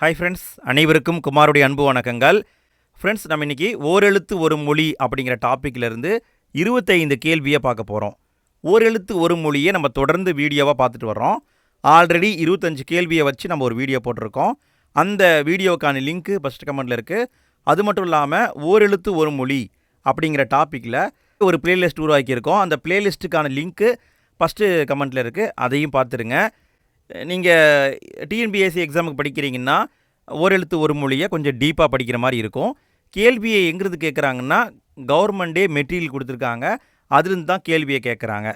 Hi friends அனைவருக்கும் குமாருடைய அன்பு வணக்கங்கள். ஃப்ரெண்ட்ஸ் நம்ம இன்னைக்கு ஓரெழுத்து ஒரு மொழி அப்படிங்கிற டாப்பிக்கிலேருந்து இருபத்தைந்து கேள்வியை பார்க்க போகிறோம் ஓரெழுத்து ஒரு மொழியை நம்ம தொடர்ந்து வீடியோவாக பார்த்துட்டு வர்றோம். ஆல்ரெடி இருபத்தஞ்சு கேள்வியை வச்சு நம்ம ஒரு வீடியோ போட்டிருக்கோம். அந்த வீடியோக்கான லிங்க்கு ஃபஸ்ட் கமெண்ட்டில் இருக்குது அது மட்டும் இல்லாமல் ஓரெழுத்து ஒரு மொழி அப்படிங்கிற டாப்பிக்கில் ஒரு பிளேலிஸ்ட் உருவாக்கியிருக்கோம். அந்த பிளேலிஸ்ட்டுக்கான லிங்க்கு ஃபஸ்ட்டு கமெண்ட்டில் இருக்குது அதையும் பார்த்துருங்க நீங்கள் டிஎன்பிஎஸ்சி எக்ஸாமுக்கு படிக்கிறீங்கன்னா ஓரெழுத்து ஒரு மொழியை கொஞ்சம் டீப்பாக படிக்கிற மாதிரி இருக்கும். கேள்வியை எங்கிறது கேட்குறாங்கன்னா கவர்மெண்ட்டே மெட்டீரியல் கொடுத்துருக்காங்க. அதுலேருந்து தான் கேள்வியை கேட்குறாங்க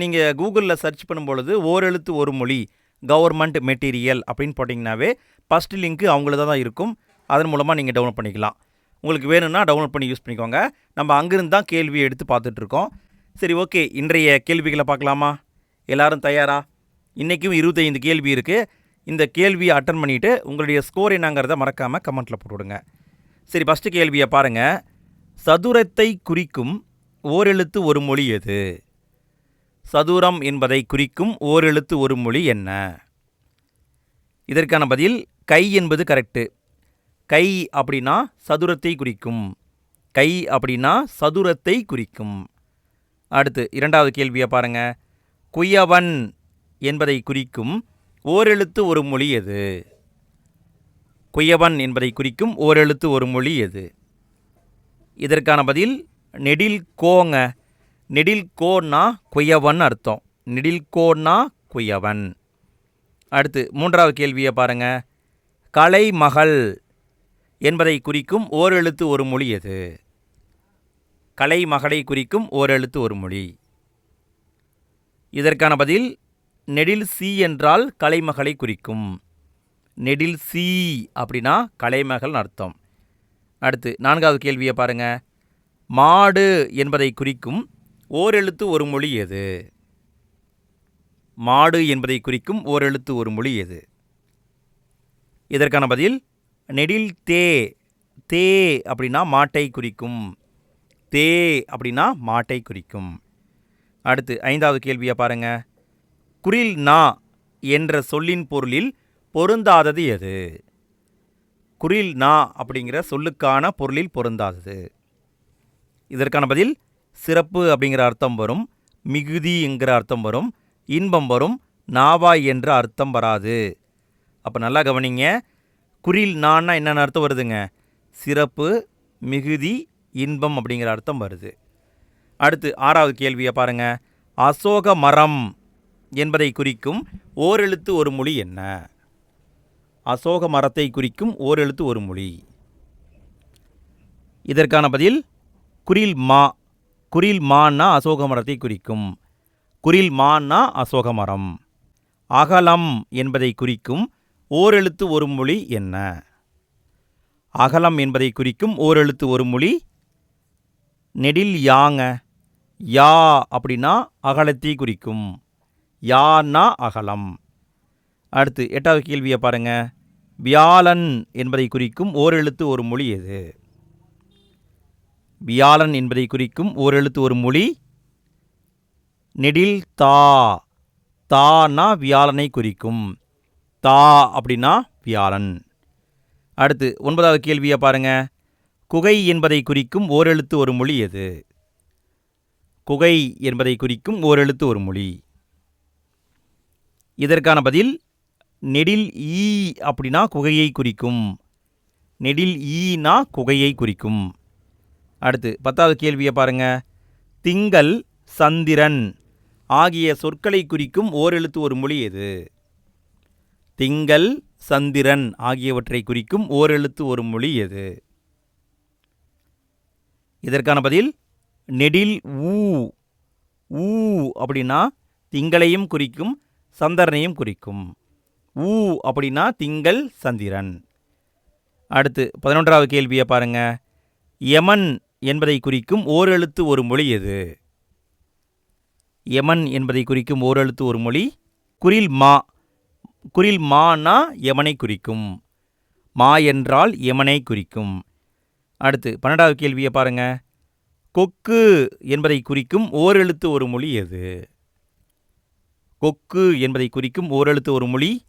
நீங்கள் கூகுளில் சர்ச் பண்ணும்பொழுது ஓரெழுத்து ஒரு மொழி கவர்மெண்ட் மெட்டீரியல் அப்படின்னு போட்டிங்கனாவே ஃபஸ்ட்டு லிங்க்கு அவங்கள தான் இருக்கும். அதன் மூலமாக நீங்கள் டவுன்லோட் பண்ணிக்கலாம். உங்களுக்கு வேணும்னா டவுன்லோட் பண்ணி யூஸ் பண்ணிக்கோங்க. நம்ம அங்கேருந்து தான் கேள்வியை எடுத்து பார்த்துட்ருக்கோம் சரி ஓகே இன்றைய கேள்விகளை பார்க்கலாமா? எல்லோரும் தயாரா? இன்றைக்கும் இருபத்தைந்து கேள்வி இருக்குது இந்த கேள்வியை அட்டன் பண்ணிவிட்டு உங்களுடைய ஸ்கோர் என்னங்கிறத மறக்காமல் கமெண்ட்டில் போட்டுவிடுங்க சரி ஃபஸ்ட்டு கேள்வியை பாருங்கள் சதுரத்தை குறிக்கும் ஓரெழுத்து ஒரு மொழி எது? சதுரம் என்பதை குறிக்கும் ஓரெழுத்து ஒரு மொழி என்ன? இதற்கான பதில் கை என்பது கரெக்டு கை அப்படின்னா சதுரத்தை குறிக்கும். கை அப்படின்னா சதுரத்தை குறிக்கும். அடுத்து இரண்டாவது கேள்வியை பாருங்கள் குயவன் என்பதை குறிக்கும் ஓரெழுத்து ஒரு மொழி எது? குயவன் என்பதை குறிக்கும் ஓரெழுத்து ஒரு மொழி எது? இதற்கான பதில் நெடில் கோங்க. நெடில் கோன்னா குயவன் அர்த்தம். நெடில் கோன்னா குயவன். அடுத்து மூன்றாவது கேள்வியை பாருங்க. கலைமகள் என்பதை குறிக்கும் ஓரெழுத்து ஒரு மொழி எது? கலைமகளை குறிக்கும் ஓரெழுத்து ஒரு மொழி. இதற்கான பதில் நெடில் சி என்றால் கலைமகளை குறிக்கும். நெடில் சி அப்படின்னா கலைமகள் அர்த்தம். அடுத்து நான்காவது கேள்வியை பாருங்கள் மாடு என்பதை குறிக்கும் ஓரெழுத்து ஒரு மொழி எது? மாடு என்பதை குறிக்கும் ஓரெழுத்து ஒரு மொழி எது? இதற்கான பதில் நெடில் தே. தே அப்படின்னா மாட்டை குறிக்கும். தே அப்படின்னா மாட்டை குறிக்கும். அடுத்து ஐந்தாவது கேள்வியை பாருங்கள் குரில் நா என்ற சொல்லின் பொருளில் பொருந்தாதது எது? குரில் நா அப்படிங்கிற சொல்லுக்கான பொருளில் பொருந்தாதது. இதற்கான பதில் சிறப்பு அப்படிங்கிற அர்த்தம் வரும் மிகுதி என்கிற அர்த்தம் வரும் இன்பம் வரும் நாவாய் என்ற அர்த்தம் வராது. அப்போ நல்லா கவனிங்க குரில் நான்னா என்னென்ன அர்த்தம் வருதுங்க? சிறப்பு மிகுதி இன்பம் அப்படிங்கிற அர்த்தம் வருது. அடுத்து ஆறாவது கேள்வியை பாருங்க. அசோக மரம் என்பதை குறிக்கும் ஓரெழுத்து ஒரு மொழி என்ன? அசோக மரத்தை குறிக்கும் ஓரெழுத்து ஒரு மொழி. இதற்கான பதில் குரில் மா குரில் மான்னா அசோக மரத்தை குறிக்கும். குரில் மான்னா அசோக மரம். அகலம் என்பதை குறிக்கும் ஓரெழுத்து ஒரு மொழி என்ன? அகலம் என்பதை குறிக்கும் ஓரெழுத்து ஒரு மொழி நெடில் யாங்க. யா அப்படின்னா அகலத்தை குறிக்கும். யானா அகலம். அடுத்து எட்டாவது கேள்வியை பாருங்க. வியாழன் என்பதை குறிக்கும் ஓரெழுத்து ஒரு மொழி எது? வியாழன் என்பதை குறிக்கும் ஓரெழுத்து ஒரு மொழி நெடில் தா. தானா வியாழனை குறிக்கும். தா அப்படின்னா வியாழன். அடுத்து ஒன்பதாவது கேள்வியை பாருங்க. குகை என்பதை குறிக்கும் ஓரெழுத்து ஒரு மொழி எது? குகை என்பதை குறிக்கும் ஓரெழுத்து ஒரு மொழி. இதற்கான பதில் நெடில் ஈ அப்படின்னா குகையை குறிக்கும். நெடில் ஈனா குகையை குறிக்கும். அடுத்து பத்தாவது கேள்வியை பாருங்க. திங்கள் சந்திரன் ஆகிய சொற்களை குறிக்கும் ஓரெழுத்து ஒரு மொழி எது? திங்கள் சந்திரன் ஆகியவற்றை குறிக்கும் ஓரெழுத்து ஒரு மொழி எது? இதற்கான பதில் நெடில் ஊ. ஊ அப்படின்னா திங்களையும் குறிக்கும் சந்திரனையும் குறிக்கும். ஊ அப்படின்னா திங்கள் சந்திரன். அடுத்து பதினொன்றாவது கேள்வியை பாருங்க. யமன் என்பதை குறிக்கும் ஓரெழுத்து ஒரு மொழி எது? யமன் என்பதை குறிக்கும் ஓரெழுத்து ஒரு மொழி குரில் மா. குரில் மானா யமனை குறிக்கும். மா என்றால் யமனை குறிக்கும். அடுத்து பன்னெண்டாவது கேள்வியை பாருங்க. கொக்கு என்பதை குறிக்கும் ஓரெழுத்து ஒரு மொழி எது? கொக்கு என்பதை குறிக்கும் ஓரெழுத்து ஒரு மொழி.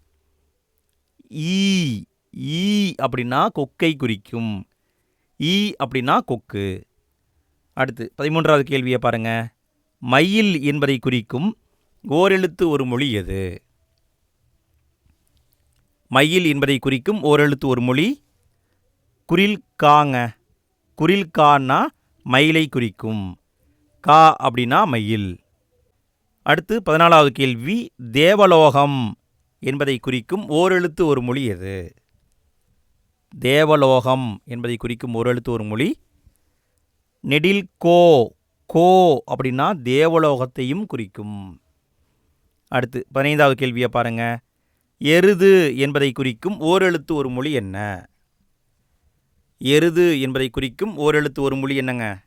ஈ ஈ அப்படின்னா கொக்கை குறிக்கும். ஈ அப்படின்னா கொக்கு. அடுத்து பதிமூன்றாவது கேள்வியை பாருங்க. மயில் என்பதை குறிக்கும் ஓரெழுத்து ஒரு மொழி எது? மயில் என்பதை குறிக்கும் ஓரெழுத்து ஒரு மொழி. குரில் காங்க. குரில் கான்னா மயிலை குறிக்கும். கா அப்படின்னா மயில். அடுத்து பதினாலாவது கேள்வி தேவலோகம் என்பதை குறிக்கும் ஓரெழுத்து ஒரு மொழி எது? தேவலோகம் என்பதை குறிக்கும் ஓரெழுத்து ஒரு மொழி. நெடில் கோ கோ அப்படின்னா தேவலோகத்தையும் குறிக்கும். அடுத்து பதினைந்தாவது கேள்வியை பாருங்க. எருது என்பதை குறிக்கும் ஓரெழுத்து ஒரு மொழி என்ன? எருது என்பதை குறிக்கும் ஓரெழுத்து ஒரு மொழி என்னங்க?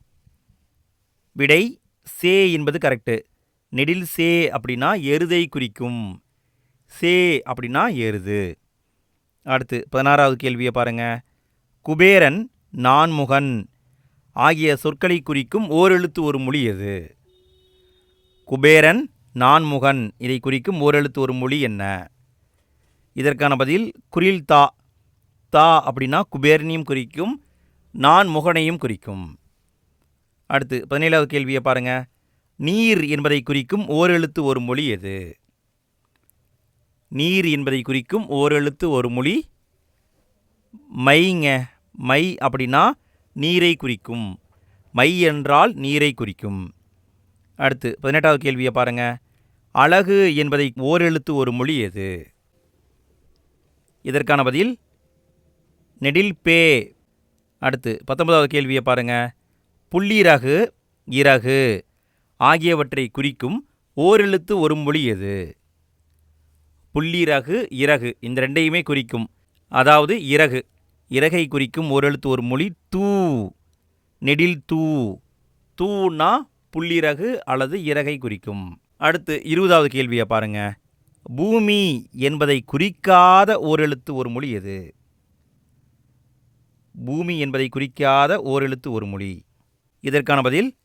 விடை சே என்பது கரெக்டு நெடில் சே அப்படின்னா எருதை குறிக்கும். சே அப்படின்னா எருது. அடுத்து பதினாறாவது கேள்வியை பாருங்க. குபேரன் நான்முகன் ஆகிய சொற்களை குறிக்கும் ஓரெழுத்து ஒரு மொழி எது? குபேரன் நான்முகன் இதை குறிக்கும் ஓரெழுத்து ஒரு மொழி என்ன? இதற்கான பதில் குரில் தா. தா அப்படின்னா குபேரனையும் குறிக்கும் நான் முகனையும் குறிக்கும். அடுத்து பதினேழாவது கேள்வியை பாருங்கள் நீர் என்பதை குறிக்கும் ஓரெழுத்து ஒரு மொழி எது? நீர் என்பதை குறிக்கும் ஓரெழுத்து ஒரு மொழி மைங்க. மை அப்படின்னா நீரை குறிக்கும். மை என்றால் நீரை குறிக்கும். அடுத்து பதினெட்டாவது கேள்வியை பாருங்க. அழகு என்பதை ஓரெழுத்து ஒரு மொழி எது? இதற்கான பதில் நெடில் பே. அடுத்து பத்தொன்பதாவது கேள்வியை பாருங்க. புள்ளிரகு இறகு. ஆகியவற்றை குறிக்கும் ஓரெழுத்து ஒரு மொழி எது? புள்ளிரகு இறகு இந்த ரெண்டையுமே குறிக்கும். அதாவது இறகு இறகை குறிக்கும் ஓரெழுத்து ஒரு மொழி தூ நெடில் தூ. தூனா புள்ளிரகு அல்லது இறகை குறிக்கும். அடுத்து இருபதாவது கேள்வியை பாருங்க. பூமி என்பதை குறிக்காத ஓரெழுத்து ஒரு மொழி எது? பூமி என்பதை குறிக்காத ஓரெழுத்து ஒரு மொழி. இதற்கான பதில்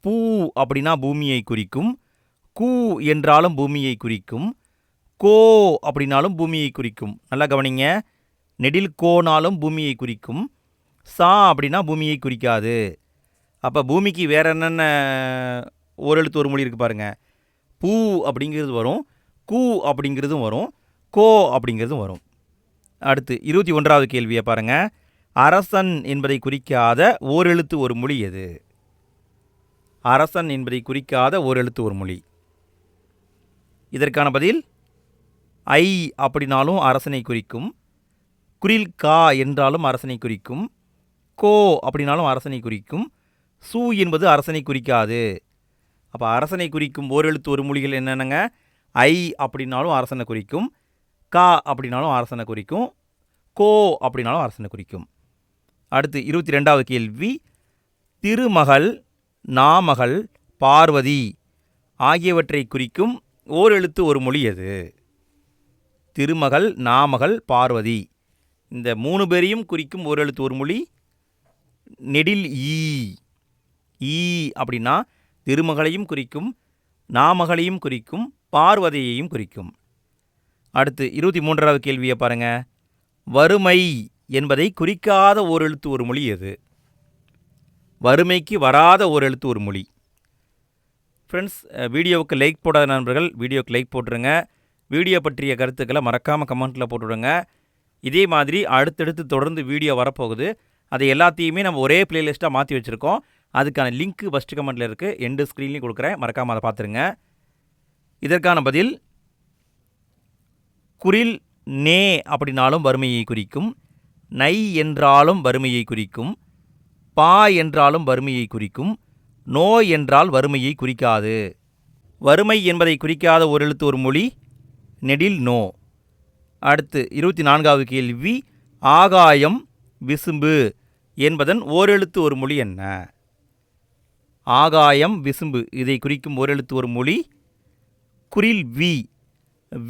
பூ அப்படின்னா பூமியை குறிக்கும் கூ என்றாலும் பூமியை குறிக்கும் கோ அப்படின்னாலும் பூமியை குறிக்கும். நல்லா கவனிங்க. நெடில் கோனாலும் பூமியை குறிக்கும். சா அப்படின்னா பூமியை குறிக்காது. அப்போ பூமிக்கு வேற என்னென்ன ஓரெழுத்து ஒரு மொழி இருக்குது பாருங்க. பூ அப்படிங்கிறது வரும் கூ அப்படிங்கிறதும் வரும் கோ அப்படிங்கிறதும் வரும். அடுத்து இருபத்தி ஒன்றாவது கேள்வியை பாருங்கள் அரசன் என்பதை குறிக்காத ஓரெழுத்து ஒரு மொழி எது? அரசன் என்பதை குறிக்காத ஓரெழுத்து ஒரு மொழி. இதற்கான பதில் ஐ அப்படின்னாலும் அரசனை குறிக்கும் குரில் கா என்றாலும் அரசனை குறிக்கும் கோ அப்படின்னாலும் அரசனை குறிக்கும் சு என்பது அரசனை குறிக்காது. அப்போ அரசனை குறிக்கும் ஓரெழுத்து ஒரு மொழிகள் என்னென்னங்க? ஐ அப்படின்னாலும் அரசனை குறிக்கும் கா அப்படின்னாலும் அரசனை குறிக்கும் கோ அப்படின்னாலும் அரசனை குறிக்கும். அடுத்து இருபத்தி ரெண்டாவது கேள்வி திருமகள் நாமகள் பார்வதி ஆகியவற்றை குறிக்கும் ஓரெழுத்து ஒரு மொழி எது திருமகள் நாமகள் பார்வதி. இந்த மூணு பேரையும் குறிக்கும் ஓரெழுத்து ஒரு மொழி நெடில் ஈ. ஈ அப்படின்னா திருமகளையும் குறிக்கும் நாமகளையும் குறிக்கும் பார்வதியையும் குறிக்கும். அடுத்து இருபத்தி மூன்றாவது கேள்வியை பாருங்க. வறுமை என்பதை குறிக்காத ஓரெழுத்து ஒரு மொழி எது? வறுமைக்கு வராத ஒரு எழுத்து ஒரு மொழி. ஃப்ரெண்ட்ஸ் வீடியோவுக்கு லைக் போடாத நண்பர்கள் வீடியோவுக்கு லைக் போட்டுருங்க. வீடியோ பற்றிய கருத்துக்களை மறக்காமல் கமெண்ட்டில் போட்டுவிடுங்க இதே மாதிரி அடுத்தடுத்து தொடர்ந்து வீடியோ வரப்போகுது. அதை எல்லாத்தையுமே நம்ம ஒரே பிளேலிஸ்ட்டாக மாற்றி வச்சுருக்கோம். அதுக்கான லிங்க்கு ஃபஸ்ட் கமெண்ட்டில் இருக்குது எண்டு ஸ்க்ரீன்லையும் கொடுக்குறேன். மறக்காமல் அதை பார்த்துருங்க. இதற்கான பதில் குரில் நே அப்படின்னாலும் வறுமையை குறிக்கும். நை என்றாலும் வறுமையை குறிக்கும். பா என்றாலும் வறுமையை குறிக்கும் நோ என்றால் வறுமையை குறிக்காது. வறுமை என்பதை குறிக்காத ஒரு எழுத்து ஒரு மொழி நெடில் நோ. அடுத்து இருபத்தி நான்காவது கேள்வி ஆகாயம் விசும்பு என்பதன் ஓரெழுத்து ஒரு மொழி என்ன? ஆகாயம் விசும்பு இதை குறிக்கும் ஓரெழுத்து ஒரு மொழி குரில் வி.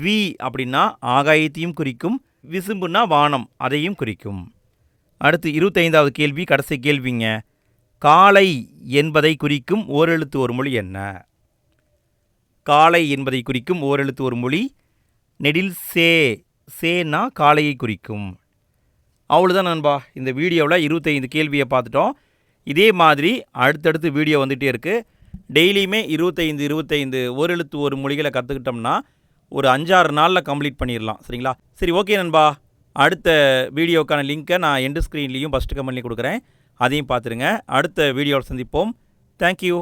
வி அப்படின்னா ஆகாயத்தையும் குறிக்கும் விசும்புன்னா வானம் அதையும் குறிக்கும். அடுத்து இருபத்தைந்தாவது கேள்வி கடைசி கேள்விங்க. காளை என்பதை குறிக்கும் ஓரெழுத்து ஒரு மொழி என்ன? காளை என்பதை குறிக்கும் ஓரெழுத்து ஒரு மொழி. நெடில் சே சேனா காலையை குறிக்கும். அவ்வளோதான் நண்பா இந்த வீடியோவில் இருபத்தைந்து கேள்வியை பார்த்துட்டோம். இதே மாதிரி அடுத்தடுத்து வீடியோ வந்துகிட்டே இருக்குது டெய்லியுமே இருபத்தைந்து இருபத்தைந்து ஒரு எழுத்து ஒரு மொழிகளை கற்றுக்கிட்டோம்னா ஒரு அஞ்சாறு நாளில் கம்ப்ளீட் பண்ணிடலாம் சரிங்களா? சரி ஓகே நண்பா. அடுத்த வீடியோக்கான லிங்க்கை நான் எண்டு ஸ்க்ரீன்லேயும் ஃபஸ்ட்டு கமெண்ட்லேயும் கொடுக்குறேன். அதையும் பார்த்துருங்க. அடுத்த வீடியோவில் சந்திப்போம். தேங்க்யூ